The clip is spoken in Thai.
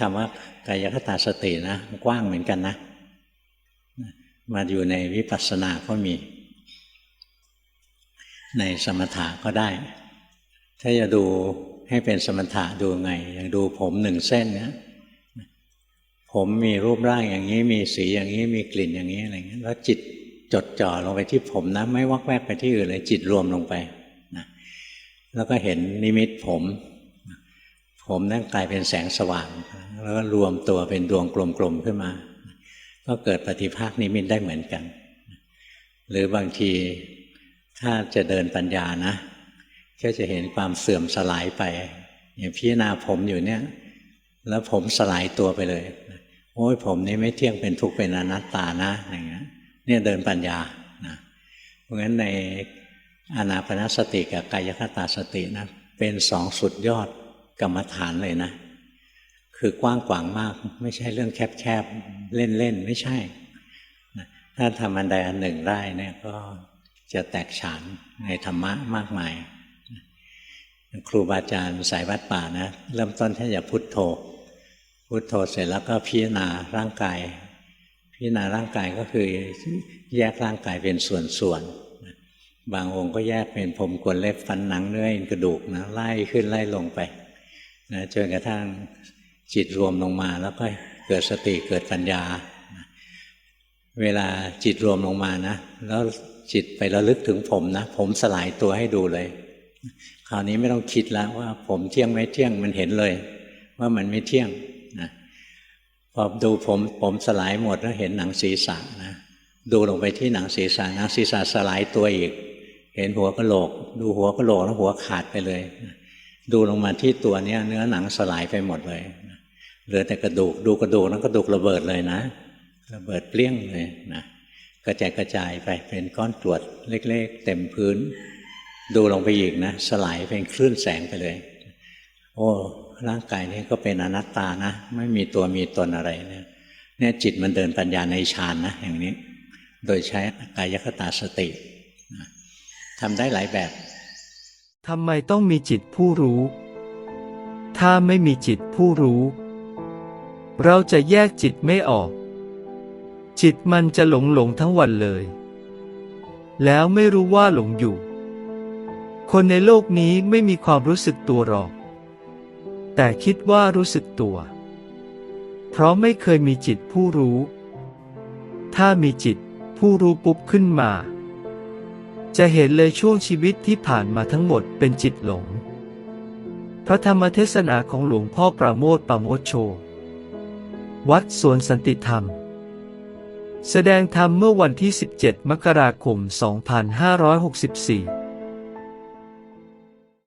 คำว่ากายคตาสตินะกว้างเหมือนกันนะ มาอยู่ในวิปัสสนาก็มี ในสมถะก็ได้ ถ้าจะดูให้เป็นสมถะดูไง อย่างดูผมหนึ่งเส้นเนี้ยผมมีรูปร่างอย่างนี้มีสีอย่างนี้มีกลิ่นอย่างนี้อะไรเงี้ยแล้วจิตจดจ่อลงไปที่ผมนะ ไม่วักแวกไปที่อื่นเลยจิตรวมลงไปนะแล้วก็เห็นนิมิตผม ผมนั่นกลายเป็นแสงสว่าง แล้วก็รวมตัวเป็นดวงกลมๆขึ้นมา ก็เกิดปฏิภาคนิมิตได้เหมือนกัน หรือบางทีถ้าจะเดินปัญญานะ ก็จะเห็นความเสื่อมสลายไป อย่างพิจารณาผมอยู่เนี่ย แล้วผมสลายตัวไปเลยโอ้ยผมนี้ไม่เที่ยงเป็นทุกข์เป็นอนัตตานะอย่างเงี้ยเนี่ยเดินปัญญานะเพราะฉะนั้นในอนาปนสติกับกายคตาสตินะเป็นสองสุดยอด กรรมฐานเลยนะ คือกว้างกวางมาก ไม่ใช่เรื่องแคบๆ เล่นๆ ไม่ใช่ ถ้าทำอันใดอันหนึ่งได้เนี่ยก็จะแตกฉานในธรรมะมากมาย ครูบาอาจารย์สายวัดป่านะ เริ่มต้นแค่อย่าพุทโธ พุทโธเสร็จแล้วก็พิจารณาร่างกาย พิจารณาร่างกายก็คือแยกร่างกายเป็นส่วนๆบางองค์ก็แยกเป็นผมขนเล็บฟันหนังเนื้อเอ็นกระดูกนะไล่ขึ้นไล่ลงไป นะจนกระทั่งจิตรวมลงมาแล้วก็เกิดสติเกิดปัญญา เวลาจิตรวมลงมานะ แล้วจิตไประลึกถึงผมนะ ผมสลายตัวให้ดูเลย คราวนี้ไม่ต้องคิดแล้วว่าผมเที่ยงไม่เที่ยงมันเห็นเลย ว่ามันไม่เที่ยงนะพอดูผมผมสลายหมดแล้วเห็นหนังศีรษะนะดูลงไปที่หนังศีรษะหนังศีรษะสลายตัวอีก เห็นหัวกระโหลก ดูหัวกระโหลกแล้วหัวขาดไปเลย ดูลงมาที่ตัวเนี้ยเนื้อหนังสลายไปหมดเลยเหลือแต่กระดูกดูกระดูกแล้วกระดูกระเบิดเลยนะระเบิดเปรี้ยงเลยนะกระจายกระจายไปเป็นก้อนกรวดเล็ก ๆ เต็มพื้น ดูลงไปอีกนะสลายเป็นคลื่นแสงไปเลย โอ้ร่างกายนี้ก็เป็นอนัตตานะ ไม่มีตัวมีตนอะไรเนี่ยเนี่ยจิตมันเดินปัญญาในฌานนะอย่างนี้ โดยใช้กายคตาสตินะทำได้หลายแบบ ทำไมต้องมีจิตผู้รู้ ถ้าไม่มีจิตผู้รู้ เราจะแยกจิตไม่ออก จิตมันจะหลงหลงทั้งวันเลย แล้วไม่รู้ว่าหลงอยู่ คนในโลกนี้ไม่มีความรู้สึกตัวหรอก แต่คิดว่ารู้สึกตัว เพราะไม่เคยมีจิตผู้รู้ ถ้ามีจิตผู้รู้ปุ๊บขึ้นมา จะเห็นเลยช่วงชีวิตที่ผ่านมาทั้งหมดเป็นจิตหลง พระธรรมเทศนาของหลวงพ่อประโมทประโมชโช วัดสวนสันติธรรม แสดงธรรมเมื่อวันที่ 17 มกราคม 2564